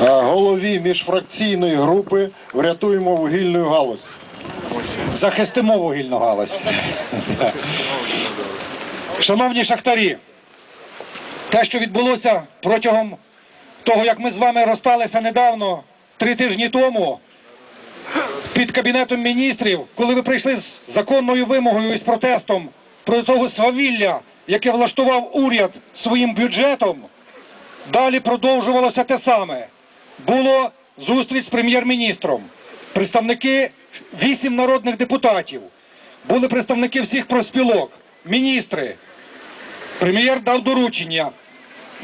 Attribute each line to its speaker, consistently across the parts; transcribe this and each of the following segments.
Speaker 1: е, голові міжфракційної групи Врятуємо вугільну галузь.
Speaker 2: захистимо вугільну галузь. Шановні шахтарі, те, що відбулося протягом того, як ми з вами розсталися недавно, три тижні тому, під Кабінетом міністрів, коли ви прийшли з законною вимогою і з протестом про того свавілля, яке влаштував уряд своїм бюджетом, далі продовжувалося те саме. Було зустріч з прем'єр-міністром, представники вісім народних депутатів, були представники всіх проспілок, міністри. Прем'єр дав доручення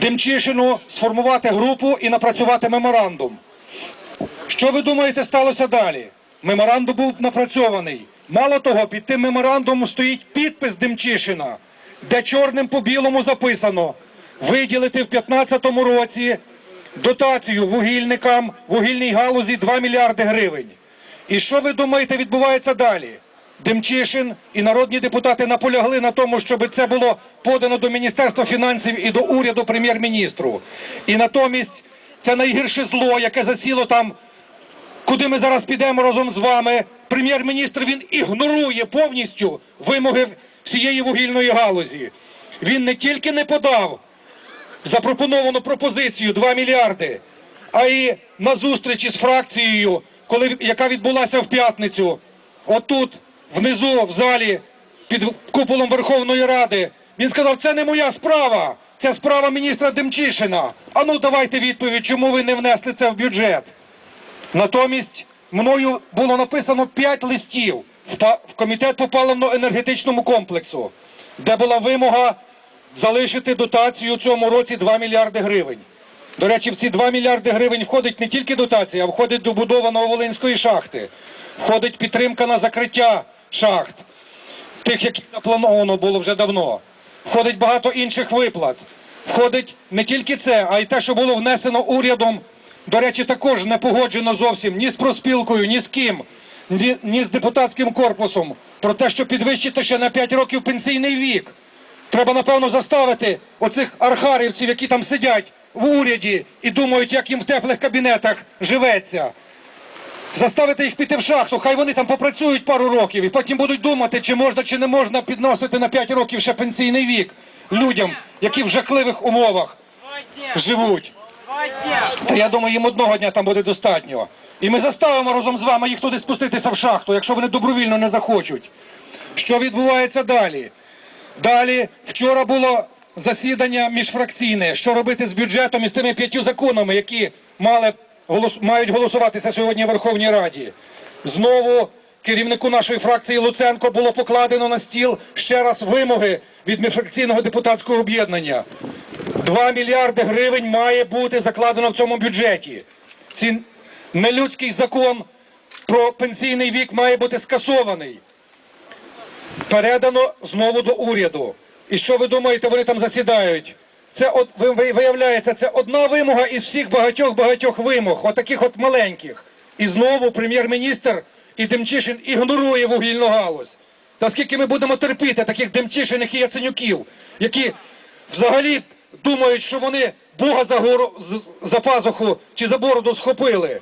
Speaker 2: Демчишину сформувати групу і напрацювати меморандум. Що ви думаєте сталося далі? Меморандум був напрацьований. Мало того, під тим меморандумом стоїть підпис Демчишина, де чорним по білому записано виділити в 2015 році дотацію вугільникам, вугільній галузі 2 мільярди гривень. І що ви думаєте відбувається далі? Демчишин і народні депутати наполягли на тому, щоб це було подано до Міністерства фінансів і до уряду прем'єр-міністру. І натомість це найгірше зло, яке засіло там куди ми зараз підемо разом з вами. Прем'єр-міністр він ігнорує повністю вимоги всієї вугільної галузі. Він не тільки не подав запропоновану пропозицію 2 мільярди, а й на зустрічі з фракцією, коли, яка відбулася в п'ятницю, отут, внизу, в залі, під куполом Верховної Ради, він сказав, це не моя справа, це справа міністра Демчишина. А ну давайте відповідь, чому ви не внесли це в бюджет. Натомість мною було написано 5 листів в комітет по паливно-енергетичному комплексу, де була вимога залишити дотацію у цьому році 2 мільярди гривень. До речі, в ці 2 мільярди гривень входить не тільки дотація, а входить добудова Нововолинської шахти, входить підтримка на закриття шахт, тих, які заплановано було вже давно. Входить багато інших виплат. Входить не тільки це, а й те, що було внесено урядом. До речі, також не погоджено зовсім ні з проспілкою, ні з ким, ні, ні з депутатським корпусом. Про те, що підвищити ще на 5 років пенсійний вік. Треба, напевно, заставити оцих архарівців, які там сидять в уряді і думають, як їм в теплих кабінетах живеться. Заставити їх піти в шахту, хай вони там попрацюють пару років і потім будуть думати, чи можна, чи не можна підносити на 5 років ще пенсійний вік людям, які в жахливих умовах живуть. Та я думаю, їм одного дня там буде достатньо. І ми заставимо разом з вами їх туди спуститися в шахту, якщо вони добровільно не захочуть. Що відбувається далі? Далі вчора було засідання міжфракційне. Що робити з бюджетом і з тими п'ятью законами, які мали, голос- мають голосуватися сьогодні в Верховній Раді. Знову керівнику нашої фракції Луценко було покладено на стіл ще раз вимоги від міжфракційного депутатського об'єднання. 2 мільярди гривень має бути закладено в цьому бюджеті. Ці нелюдський закон про пенсійний вік має бути скасований. Передано знову до уряду. І що ви думаєте, вони там засідають? Це от ви- ви- виявляється, це одна вимога із всіх багатьох-багатьох вимог, отаких от маленьких. І знову прем'єр-міністр і Демчишин ігнорує вугільну галузь. Та скільки ми будемо терпіти таких Демчишиних і Яценюків, які взагалі думають, що вони Бога за, гору, за пазуху чи за бороду схопили.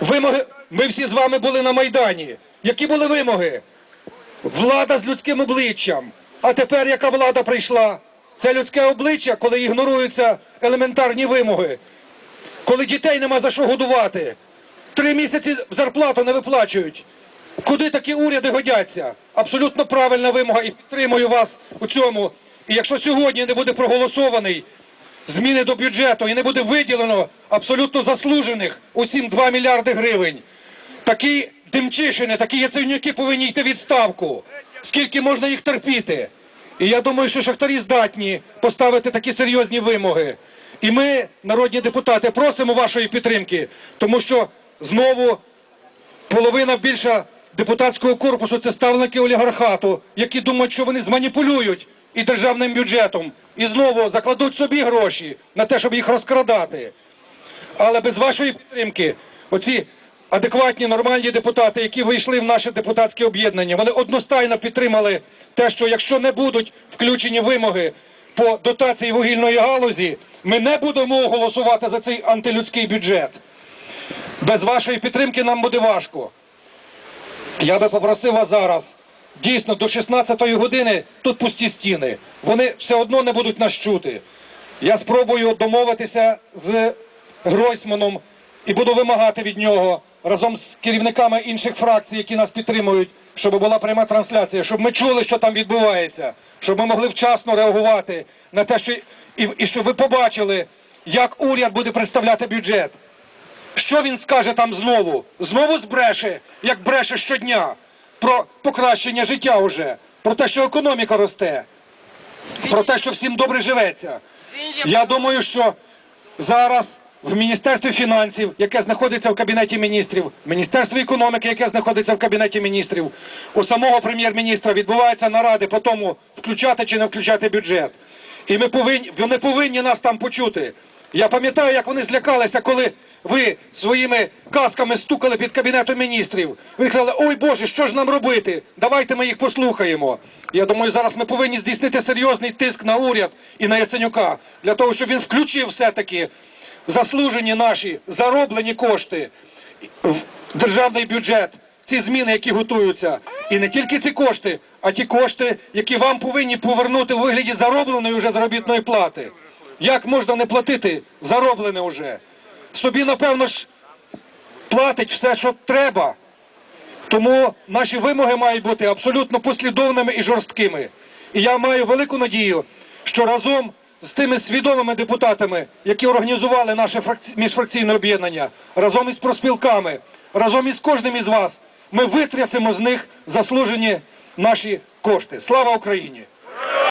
Speaker 2: Вимоги, ми всі з вами були на Майдані. Які були вимоги? Влада з людським обличчям. А тепер яка влада прийшла? Це людське обличчя, коли ігноруються елементарні вимоги, коли дітей нема за що годувати. Три місяці зарплату не виплачують. Куди такі уряди годяться? Абсолютно правильна вимога і підтримую вас у цьому. І якщо сьогодні не буде проголосований зміни до бюджету і не буде виділено абсолютно заслужених усім 2 мільярди гривень, такі Демчишини, такі Яценюки повинні йти відставку. Скільки можна їх терпіти? І я думаю, що шахтарі здатні поставити такі серйозні вимоги. І ми, народні депутати, просимо вашої підтримки, тому що знову половина більша депутатського корпусу це ставники олігархату, які думають, що вони зманіпулюють і державним бюджетом, і знову закладуть собі гроші на те, щоб їх розкрадати. Але без вашої підтримки, оці адекватні нормальні депутати, які вийшли в наше депутатське об'єднання, вони одностайно підтримали те, що якщо не будуть включені вимоги по дотації вугільної галузі, ми не будемо голосувати за цей антилюдський бюджет. Без вашої підтримки нам буде важко. Я би попросив вас зараз, дійсно, до 16-ї години тут пусті стіни. Вони все одно не будуть нас чути. Я спробую домовитися з Гройсманом і буду вимагати від нього разом з керівниками інших фракцій, які нас підтримують, щоб була пряма трансляція, щоб ми чули, що там відбувається, щоб ми могли вчасно реагувати на те, що і, і щоб ви побачили, як уряд буде представляти бюджет. Що він скаже там знову? Знову збреше, як бреше щодня, про покращення життя уже, про те, що економіка росте, про те, що всім добре живеться. Я думаю, що зараз в Міністерстві фінансів, яке знаходиться в Кабінеті міністрів, в Міністерстві економіки, яке знаходиться в Кабінеті міністрів, у самого прем'єр-міністра відбуваються наради по тому, включати чи не включати бюджет. І ми повинні, вони повинні нас там почути. Я пам'ятаю, як вони злякалися, коли ви своїми касками стукали під кабінетом міністрів. Вони казали, ой Боже, що ж нам робити? Давайте ми їх послухаємо. Я думаю, зараз ми повинні здійснити серйозний тиск на уряд і на Яценюка для того, щоб він включив все-таки заслужені наші зароблені кошти в державний бюджет. Ці зміни, які готуються, і не тільки ці кошти, а ті кошти, які вам повинні повернути у вигляді заробленої вже заробітної плати. Як можна не платити зароблене вже? Собі, напевно ж, платить все, що треба. Тому наші вимоги мають бути абсолютно послідовними і жорсткими. І я маю велику надію, що разом з тими свідомими депутатами, які організували наше фракці- міжфракційне об'єднання, разом із проспілками, разом із кожним із вас, ми витрясемо з них заслужені наші кошти. Слава Україні!